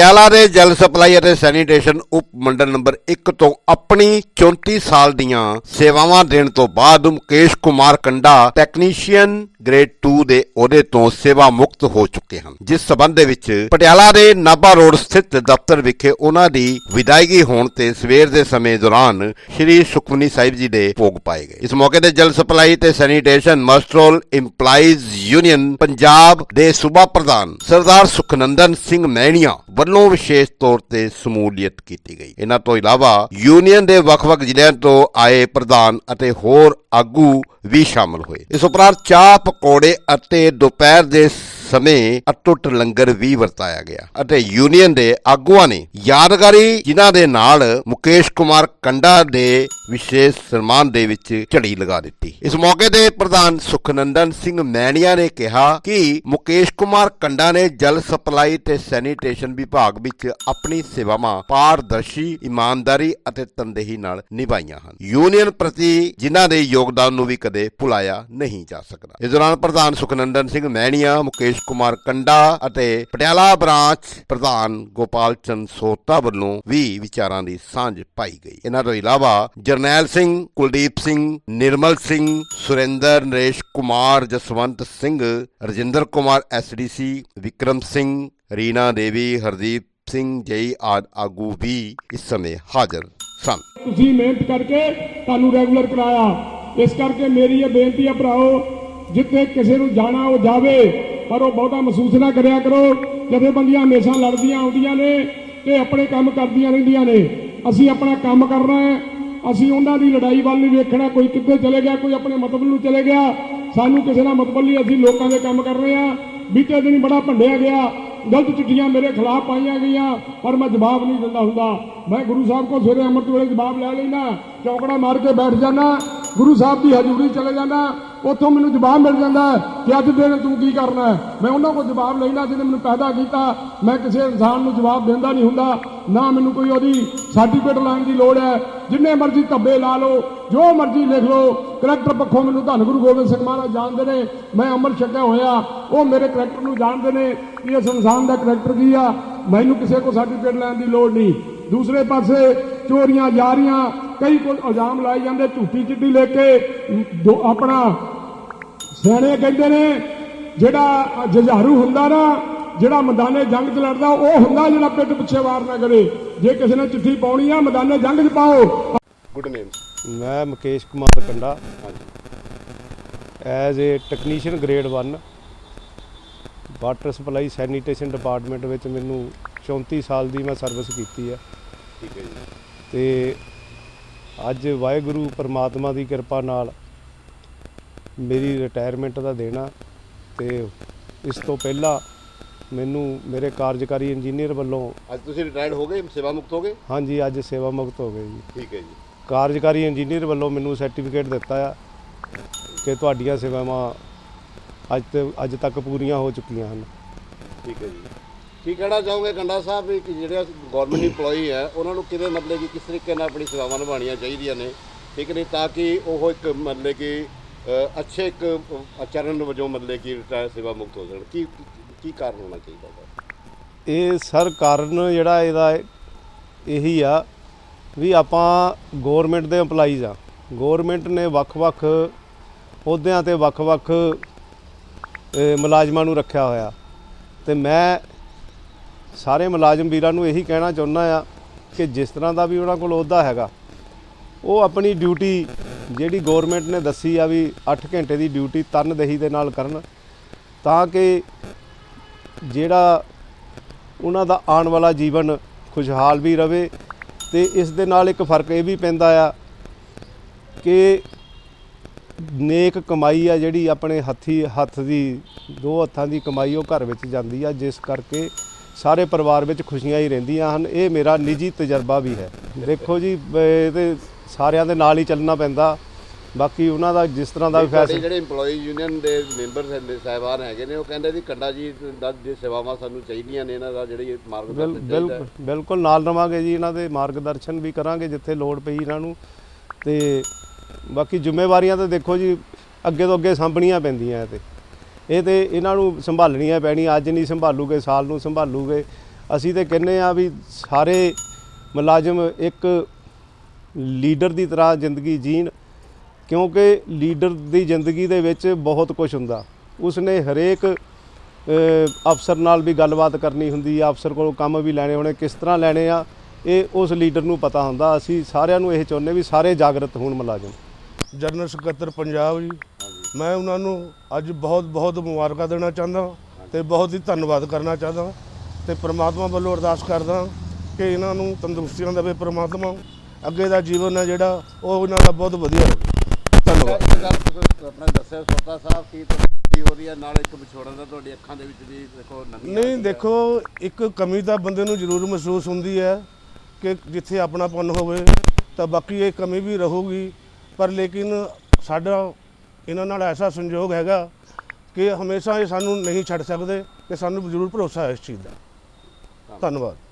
ਪਟਿਆਲਾ ਦੇ ਜਲ ਸਪਲਾਈ ਅਤੇ ਸੈਨੀਟੇਸ਼ਨ ਉਪ ਮੰਡਲ ਨੰਬਰ 1 ਤੋਂ ਆਪਣੀ 34 ਸਾਲ ਦੀਆਂ ਸੇਵਾਵਾਂ ਦੇਣ ਤੋਂ ਬਾਅਦ ਮੁਕੇਸ਼ ਕੁਮਾਰ ਕੰਡਾ ਟੈਕਨੀਸ਼ੀਅਨ ਗ੍ਰੇਡ 2 ਦੇ ਅਹੁਦੇ ਤੋਂ ਸੇਵਾ ਮੁਕਤ ਹੋ ਚੁੱਕੇ ਹਨ। ਜਿਸ ਸਬੰਧ ਦੇ ਵਿੱਚ ਪਟਿਆਲਾ ਦੇ ਨਾਭਾ ਰੋਡ ਸਥਿਤ ਦਫ਼ਤਰ ਵਿਖੇ ਉਹਨਾਂ ਦੀ ਵਿਦਾਇਗੀ ਹੋਣ ਤੇ ਸਵੇਰ ਦੇ ਸਮੇਂ ਦੌਰਾਨ ਸ਼੍ਰੀ ਸੁਖਮਨੀ ਸਾਹਿਬ ਜੀ ਦੇ ਭੋਗ ਪਾਏ ਗਏ। ਇਸ ਮੌਕੇ ਤੇ ਜਲ ਸਪਲਾਈ ਤੇ sanitation muster roll employees union Punjab ਦੇ ਸੂਬਾ ਪ੍ਰਧਾਨ ਸਰਦਾਰ ਸੁਖਨੰਦਨ ਸਿੰਘ ਮਹਿਣੀਆਂ ਵੱਲੋਂ ਵਿਸ਼ੇਸ਼ ਤੌਰ ਤੇ ਸਮੂਲੀਅਤ ਕੀਤੀ ਗਈ। ਇਹਨਾਂ ਤੋਂ ਇਲਾਵਾ ਯੂਨੀਅਨ ਦੇ ਵੱਖ-ਵੱਖ ਜ਼ਿਲ੍ਹਿਆਂ ਤੋਂ ਆਏ ਪ੍ਰਧਾਨ ਅਤੇ ਹੋਰ ਆਗੂ ਵੀ ਸ਼ਾਮਲ ਹੋਏ। ਇਸ ਉਪਰੰਤ ਚਾਹ, ਪਕੌੜੇ ਅਤੇ ਦੁਪਹਿਰ ਦੇ ਸਮੇਂ ਅਟੁੱਟ ਲੰਗਰ ਵੀ ਵਰਤਾਇਆ ਗਿਆ ਅਤੇ ਯੂਨੀਅਨ ਦੇ ਆਗੂਆਂ ਨੇ ਯਾਦਗਾਰੀ ਜਿਨ੍ਹਾਂ ਦੇ ਨਾਲ ਮੁਕੇਸ਼ ਕੁਮਾਰ ਕੰਡਾ ਦੇ ਵਿਸ਼ੇਸ਼ ਸਨਮਾਨ ਦੇ ਵਿੱਚ ਝੜੀ ਲਗਾ ਦਿੱਤੀ। ਇਸ ਮੌਕੇ ਤੇ ਪ੍ਰਧਾਨ ਸੁਖਨੰਦਨ ਸਿੰਘ ਮੈਣੀਆ ਨੇ ਕਿਹਾ ਕਿ ਮੁਕੇਸ਼ ਕੁਮਾਰ ਕੰਡਾ ਨੇ ਜਲ ਸਪਲਾਈ ਤੇ ਸੈਨੀਟੇਸ਼ਨ ਵਿਭਾਗ ਵਿੱਚ ਆਪਣੀ ਸੇਵਾਵਾਂ ਪਾਰਦਰਸ਼ੀ, ਇਮਾਨਦਾਰੀ ਅਤੇ ਤਨਦੇਹੀ ਨਾਲ ਨਿਭਾਈਆਂ ਹਨ। ਯੂਨੀਅਨ ਪ੍ਰਤੀ ਜਿਨ੍ਹਾਂ ਦੇ ਯੋਗਦਾਨ ਨੂੰ ਵੀ ਕਦੇ ਭੁਲਾਇਆ ਨਹੀਂ ਜਾ ਸਕਦਾ। ਇਸ ਦੌਰਾਨ ਪ੍ਰਧਾਨ ਸੁਖਨੰਦਨ ਸਿੰਘ ਮੈਣੀਆ, ਮੁਕੇਸ਼ ਕੁਮਾਰ ਕੰਡਾ ਅਤੇ ਪਟਿਆਲਾ ਬ੍ਰਾਂਚ ਪ੍ਰਧਾਨ ਗੋਪਾਲ ਚੰਦ ਸੋਤਾ ਵੱਲੋਂ ਵੀ ਵਿਚਾਰਾਂ ਦੀ ਸਾਂਝ ਪਾਈ ਗਈ। ਇਹਨਾਂ ਤੋਂ ਇਲਾਵਾ ਜਰਨੈਲ ਸਿੰਘ, ਕੁਲਦੀਪ ਸਿੰਘ, ਨਿਰਮਲ ਸਿੰਘ, ਸੁਰਿੰਦਰ, ਨਰੇਸ਼ ਕੁਮਾਰ, ਜਸਵੰਤ ਸਿੰਘ, ਰਜਿੰਦਰ ਕੁਮਾਰ ਐਸਡੀਸੀ ਵਿਕਰਮ ਸਿੰਘ, ਰੀਨਾ ਦੇਵੀ, ਹਰਦੀਪ ਸਿੰਘ ਜਈ ਆਦ ਆਗੂ ਵੀ ਇਸ ਸਮੇਂ ਹਾਜ਼ਰ ਸਨ। ਤੁਸੀਂ ਮਿਹਨਤ ਕਰਕੇ ਤੁਹਾਨੂੰ ਰੈਗੂਲਰ ਕਰਾਇਆ। ਇਸ ਕਰਕੇ ਮੇਰੀ ਇਹ ਬੇਨਤੀ ਹੈ ਭਰਾਓ ਜਿੱਥੇ ਕਿਸੇ ਨੂੰ ਜਾਣਾ ਉਹ ਜਾਵੇ ਪਰ ਉਹ ਬਹੁਤਾ ਮਹਿਸੂਸ ਨਾ ਕਰਿਆ ਕਰੋ। ਜਥੇਬੰਦੀਆਂ ਹਮੇਸ਼ਾ ਲੜਦੀਆਂ ਆਉਂਦੀਆਂ ਨੇ ਤੇ ਆਪਣੇ ਕੰਮ ਕਰਦੀਆਂ ਰਹਿੰਦੀਆਂ ਨੇ। ਅਸੀਂ ਆਪਣਾ ਕੰਮ ਕਰਨਾ ਹੈ। ਅਸੀਂ ਉਹਨਾਂ ਦੀ ਲੜਾਈ ਵੱਲ ਨਹੀਂ ਵੇਖਣਾ। ਕੋਈ ਕਿੱਥੇ ਚਲੇ ਗਿਆ, ਕੋਈ ਆਪਣੇ ਮਤਲਬ ਨੂੰ ਚਲੇ ਗਿਆ। ਸਾਨੂੰ ਕਿਸੇ ਦਾ ਮਤਲਬ ਨਹੀਂ, ਅਸੀਂ ਲੋਕਾਂ ਦੇ ਕੰਮ ਕਰ ਰਹੇ ਆ ਬੀਤੇ ਦਿਨ ਬੜਾ ਭੰਡਿਆ ਗਿਆ। ਗਲਤ ਚਿੱਠੀਆਂ ਮੇਰੇ ਖਿਲਾਫ ਪਾਈਆਂ ਗਈਆਂ, ਪਰ ਮੈਂ ਜਵਾਬ ਨਹੀਂ ਦਿੰਦਾ ਹੁੰਦਾ। ਮੈਂ ਗੁਰੂ ਸਾਹਿਬ ਕੋਲ ਸਵੇਰੇ ਅੰਮ੍ਰਿਤ ਵੇਲੇ ਜਵਾਬ ਲੈ ਲੈਣਾ ਚੌਕੜਾ ਮਾਰ ਕੇ ਬੈਠ ਜਾਣਾ ਗੁਰੂ ਸਾਹਿਬ ਦੀ ਹਜ਼ੂਰੀ ਚਲੇ ਜਾਂਦਾ, ਉੱਥੋਂ ਮੈਨੂੰ ਜਵਾਬ ਮਿਲ ਜਾਂਦਾ ਕਿ ਅੱਜ ਦਿਨ ਤੂੰ ਕੀ ਕਰਨਾ ਮੈਂ ਉਹਨਾਂ ਕੋਲ ਜਵਾਬ ਲੈਣਾ ਜਿਹਨੇ ਮੈਨੂੰ ਪੈਦਾ ਕੀਤਾ। ਮੈਂ ਕਿਸੇ ਇਨਸਾਨ ਨੂੰ ਜਵਾਬ ਦਿੰਦਾ ਨਹੀਂ ਹੁੰਦਾ, ਨਾ ਮੈਨੂੰ ਕੋਈ ਉਹਦੀ ਸਰਟੀਫਿਕੇਟ ਲੈਣ ਦੀ ਲੋੜ ਹੈ। ਜਿੰਨੇ ਮਰਜ਼ੀ ਧੱਬੇ ਲਾ ਲਓ, ਜੋ ਮਰਜ਼ੀ ਲਿਖ ਲਓ ਕਰੈਕਟਰ ਪੱਖੋਂ ਮੈਨੂੰ ਧੰਨ ਗੁਰੂ ਗੋਬਿੰਦ ਸਿੰਘ ਮਹਾਰਾਜ ਜਾਣਦੇ ਨੇ, ਮੈਂ ਅੰਮ੍ਰਿਤ ਛਕਿਆ ਹੋਇਆ, ਉਹ ਮੇਰੇ ਕਰੈਕਟਰ ਨੂੰ ਜਾਣਦੇ ਨੇ ਕਿ ਇਸ ਇਨਸਾਨ ਦਾ ਕਰੈਕਟਰ ਕੀ ਆ। ਮੈਨੂੰ ਕਿਸੇ ਕੋ ਸਰਟੀਫਿਕੇਟ ਲੈਣ ਦੀ ਲੋੜ ਨਹੀਂ। ਦੂਸਰੇ ਪਾਸੇ ਚੋਰੀਆਂ ਜਾਰੀਆਂ ਕਈ ਕੋਲ ਇਲਜ਼ਾਮ ਲਾਏ ਜਾਂਦੇ ਝੂਠੀ ਚਿੱਠੀ ਲੈ ਕੇ ਦੋ ਆਪਣਾ ਸਿਆਣੇ ਕਹਿੰਦੇ ਨੇ ਜਿਹੜਾ ਜੁਝਾਰੂ ਹੁੰਦਾ ਨਾ ਜਿਹੜਾ ਮੈਦਾਨੇ ਜੰਗ 'ਚ ਲੜਦਾ ਉਹ ਹੁੰਦਾ ਜਿਹੜਾ ਪਿੱਠ ਪਿੱਛੇ ਵਾਰ ਨਾ ਕਰੇ। ਜੇ ਕਿਸੇ ਨੇ ਚਿੱਠੀ ਪਾਉਣੀ ਆ ਮੈਦਾਨੇ ਜੰਗ 'ਚ ਪਾਓ। ਗੁੱਡ ਨੇਮ ਮੈਂ Mukesh Kumar Kanda. As a technician grade 1 water supply sanitation department ਵਿੱਚ ਮੈਨੂੰ 34 ਸਾਲ ਦੀ ਮੈਂ ਸਰਵਿਸ ਕੀਤੀ ਹੈ ਠੀਕ ਹੈ ਜੀ। ਤੇ ਅੱਜ ਵਾਹਿਗੁਰੂ ਪਰਮਾਤਮਾ ਦੀ ਕਿਰਪਾ ਨਾਲ ਮੇਰੀ ਰਿਟਾਇਰਮੈਂਟ ਦਾ ਦੇਣਾ ਤੇ ਇਸ ਤੋਂ ਪਹਿਲਾਂ ਮੈਨੂੰ ਮੇਰੇ ਕਾਰਜਕਾਰੀ ਇੰਜੀਨੀਅਰ ਵੱਲੋਂ ਅੱਜ ਤੁਸੀਂ ਰਿਟਾਇਰਡ ਹੋ ਗਏ ਸੇਵਾ ਮੁਕਤ ਹੋ ਗਏ? ਹਾਂਜੀ ਅੱਜ ਸੇਵਾ ਮੁਕਤ ਹੋ ਗਏ ਜੀ। ਠੀਕ ਹੈ ਜੀ। ਕਾਰਜਕਾਰੀ ਇੰਜੀਨੀਅਰ ਵੱਲੋਂ ਮੈਨੂੰ ਸਰਟੀਫਿਕੇਟ ਦਿੱਤਾ ਆ ਕਿ ਤੁਹਾਡੀਆਂ ਸੇਵਾਵਾਂ ਅੱਜ ਤੇ ਅੱਜ ਤੱਕ ਪੂਰੀਆਂ ਹੋ ਚੁੱਕੀਆਂ ਹਨ। ਠੀਕ ਹੈ ਜੀ। ਕੀ ਕਹਿਣਾ ਚਾਹੋਗੇ ਕੰਡਾ ਸਾਹਿਬ ਵੀ ਕਿ ਜਿਹੜੇ ਗਵਰਨਮੈਂਟ EMPLOYE ਹੈ ਉਹਨਾਂ ਨੂੰ ਕਿਵੇਂ ਮਤਲਬ ਕਿ ਕਿਸ ਤਰੀਕੇ ਨਾਲ ਆਪਣੀ ਸੇਵਾਵਾਂ ਨਿਭਾਉਣੀਆਂ ਚਾਹੀਦੀਆਂ ਨੇ? ਠੀਕ ਨਹੀਂ ਤਾਂ ਕਿ ਉਹ ਇੱਕ ਮਤਲਬ ਕਿ ਅੱਛੇ ਇੱਕ ਅ, ਆਚਰਣ ਵਜੋਂ ਮਤਲਬ ਕਿ ਰਿਟਾਇਰ ਸੇਵਾ ਮੁਕਤ ਹੋ ਜਾਣ ਕੀ ਕੀ ਕਾਰਨ ਹੋਣਾ ਚਾਹੀਦਾ ਇਹ ਸਰ ਕਾਰਨ ਜਿਹੜਾ ਇਹਦਾ ਇਹੀ ਆ ਵੀ ਆਪਾਂ ਗਵਰਨਮੈਂਟ ਦੇ EMPLOYEES ਆ। ਗਵਰਨਮੈਂਟ ਨੇ ਵੱਖ-ਵੱਖ ਅਹੁਦਿਆਂ ਤੇ ਵੱਖ-ਵੱਖ ਮੁਲਾਜ਼ਮਾਂ ਨੂੰ ਰੱਖਿਆ ਹੋਇਆ। ਤੇ ਮੈਂ ਸਾਰੇ ਮੁਲਾਜ਼ਮ ਵੀਰਾਂ ਨੂੰ ਇਹੀ ਕਹਿਣਾ ਚਾਹੁੰਦਾ ਆ ਕਿ ਜਿਸ ਤਰ੍ਹਾਂ ਦਾ ਵੀ ਉਹਨਾਂ ਕੋਲ ਅਹੁਦਾ ਹੈਗਾ, ਉਹ ਆਪਣੀ ਡਿਊਟੀ ਜਿਹੜੀ ਗਵਰਨਮੈਂਟ ਨੇ ਦੱਸੀ ਆ ਵੀ 8 ਘੰਟੇ ਦੀ ਡਿਊਟੀ ਤਨਦੇਹੀ ਦੇ ਨਾਲ ਕਰਨ, ਤਾਂ ਕਿ ਜਿਹੜਾ ਉਹਨਾਂ ਦਾ ਆਉਣ ਵਾਲਾ ਜੀਵਨ ਖੁਸ਼ਹਾਲ ਵੀ ਰਵੇ ਤੇ ਇਸ ਦੇ ਨਾਲ ਇੱਕ ਫ਼ਰਕ ਇਹ ਵੀ ਪੈਂਦਾ ਆ ਕਿ ਨੇਕ ਕਮਾਈ ਆ ਜਿਹੜੀ ਆਪਣੇ ਹੱਥੀ, ਹੱਥ ਦੀ, ਦੋ ਹੱਥਾਂ ਦੀ ਕਮਾਈ ਉਹ ਘਰ ਵਿੱਚ ਜਾਂਦੀ ਆ, ਜਿਸ ਕਰਕੇ ਸਾਰੇ ਪਰਿਵਾਰ ਵਿੱਚ ਖੁਸ਼ੀਆਂ ਹੀ ਰਹਿੰਦੀਆਂ ਹਨ। ਇਹ ਮੇਰਾ ਨਿੱਜੀ ਤਜਰਬਾ ਵੀ ਹੈ। ਦੇਖੋ ਜੀ ਇਹ ਤੇ ਸਾਰਿਆਂ ਦੇ ਨਾਲ ਹੀ ਚੱਲਣਾ ਪੈਂਦਾ। ਬਾਕੀ ਉਹਨਾਂ ਦਾ ਜਿਸ ਤਰ੍ਹਾਂ ਦਾ ਵੀ ਫੈਸਲਾ ਜਿਹੜੇ EMPLOYE ਯੂਨੀਅਨ ਦੇ ਮੈਂਬਰ ਸਾਹਿਬਾਨ ਹੈਗੇ ਨੇ ਉਹ ਕਹਿੰਦੇ ਵੀ ਕੰਡਾ ਜੀ ਦਾ ਜੇ ਸੇਵਾਵਾਂ ਸਾਨੂੰ ਚਾਹੀਦੀਆਂ ਨੇ ਇਹਨਾਂ ਦਾ ਜਿਹੜੀ ਮਾਰਗਦਰਸ਼ਨ ਚਾਹੀਦਾ ਬਿਲਕੁਲ ਬਿਲਕੁਲ ਨਾਲ ਰਵਾਂਗੇ ਜੀ ਇਹਨਾਂ ਦੇ ਮਾਰਗਦਰਸ਼ਨ ਵੀ ਕਰਾਂਗੇ ਜਿੱਥੇ ਲੋੜ ਪਈ ਇਹਨਾਂ ਨੂੰ। ਤੇ ਬਾਕੀ ਜ਼ਿੰਮੇਵਾਰੀਆਂ ਤਾਂ ਦੇਖੋ ਜੀ ਅੱਗੇ ਤੋਂ ਅੱਗੇ ਸਾਂਭਣੀਆਂ ਪੈਂਦੀਆਂ ਤੇ। ਇਹ ਤੇ ਇਹਨਾਂ ਨੂੰ ਸੰਭਾਲਣੀਆਂ ਪੈਣੀਆਂ, ਅੱਜ ਨਹੀਂ ਸੰਭਾਲੂਗੇ, ਸਾਲ ਨੂੰ ਸੰਭਾਲੂਗੇ। ਅਸੀਂ ਤੇ ਕਹਿੰਨੇ ਆ ਵੀ ਸਾਰੇ ਮੁਲਾਜ਼ਮ ਇੱਕ ਲੀਡਰ ਦੀ ਤਰ੍ਹਾਂ ਜ਼ਿੰਦਗੀ ਜੀਣ, ਕਿਉਂਕਿ ਲੀਡਰ ਦੀ ਜ਼ਿੰਦਗੀ ਦੇ ਵਿੱਚ ਬਹੁਤ ਕੁਝ ਹੁੰਦਾ। ਉਸਨੇ ਹਰੇਕ ਅਫਸਰ ਨਾਲ ਵੀ ਗੱਲਬਾਤ ਕਰਨੀ ਹੁੰਦੀ ਆ, ਅਫਸਰ ਕੋਲੋਂ ਕੰਮ ਵੀ ਲੈਣੇ ਹੋਣੇ, ਕਿਸ ਤਰ੍ਹਾਂ ਲੈਣੇ ਆ, ਇਹ ਉਸ ਲੀਡਰ ਨੂੰ ਪਤਾ ਹੁੰਦਾ। ਅਸੀਂ ਸਾਰਿਆਂ ਨੂੰ ਇਹ ਚਾਹੁੰਦੇ ਵੀ ਸਾਰੇ ਜਾਗਰਤ ਹੋਣ ਮੁਲਾਜ਼ਮ। ਜਨਰਲ ਸਕੱਤਰ ਪੰਜਾਬ ਜੀ। ਮੈਂ ਉਹਨਾਂ ਨੂੰ ਅੱਜ ਬਹੁਤ ਬਹੁਤ ਮੁਬਾਰਕਾਂ ਦੇਣਾ ਚਾਹੁੰਦਾ ਤੇ ਬਹੁਤ ਹੀ ਧੰਨਵਾਦ ਕਰਨਾ ਚਾਹੁੰਦਾ ਤੇ ਪ੍ਰਮਾਤਮਾ ਵੱਲੋਂ ਅਰਦਾਸ ਕਰਦਾ ਕਿ ਇਹਨਾਂ ਨੂੰ ਤੰਦਰੁਸਤੀਆਂ ਦੇਵੇ ਪ੍ਰਮਾਤਮਾ। ਅੱਗੇ ਦਾ ਜੀਵਨ ਹੈ ਜਿਹੜਾ ਉਹ ਇਹਨਾਂ ਦਾ ਬਹੁਤ ਵਧੀਆ ਹੋਵੇ। ਧੰਨਵਾਦ। ਇੱਕ ਗੱਲ ਤੁਸੀਂ ਆਪਣਾ ਦੱਸਿਆ ਸੋਤਾ ਸਾਹਿਬ ਕੀ ਤੁਹਾਡੀ ਹੋ ਰਹੀ ਹੈ ਨਾਲ ਇੱਕ ਵਿਛੋੜਨ ਦਾ ਤੁਹਾਡੀ ਅੱਖਾਂ ਦੇ ਵਿੱਚ ਵੀ ਦੇਖੋ ਨਵੀਂ ਨਹੀਂ ਦੇਖੋ ਇੱਕ ਕਮੀ ਤਾਂ ਬੰਦੇ ਨੂੰ ਜ਼ਰੂਰ ਮਹਿਸੂਸ ਹੁੰਦੀ ਹੈ ਕਿ ਜਿੱਥੇ ਆਪਣਾਪਨ ਹੋਵੇ ਤਾਂ ਬਾਕੀ ਇਹ ਕਮੀ ਵੀ ਰਹੂਗੀ। ਪਰ ਲੇਕਿਨ ਸਾਡਾ ਇਹਨਾਂ ਨਾਲ ਐਸਾ ਸੰਯੋਗ ਹੈਗਾ ਕਿ ਹਮੇਸ਼ਾ ਇਹ ਸਾਨੂੰ ਨਹੀਂ ਛੱਡ ਸਕਦੇ ਤੇ ਸਾਨੂੰ ਜ਼ਰੂਰ ਭਰੋਸਾ ਹੈ ਇਸ ਚੀਜ਼ ਦਾ। ਧੰਨਵਾਦ।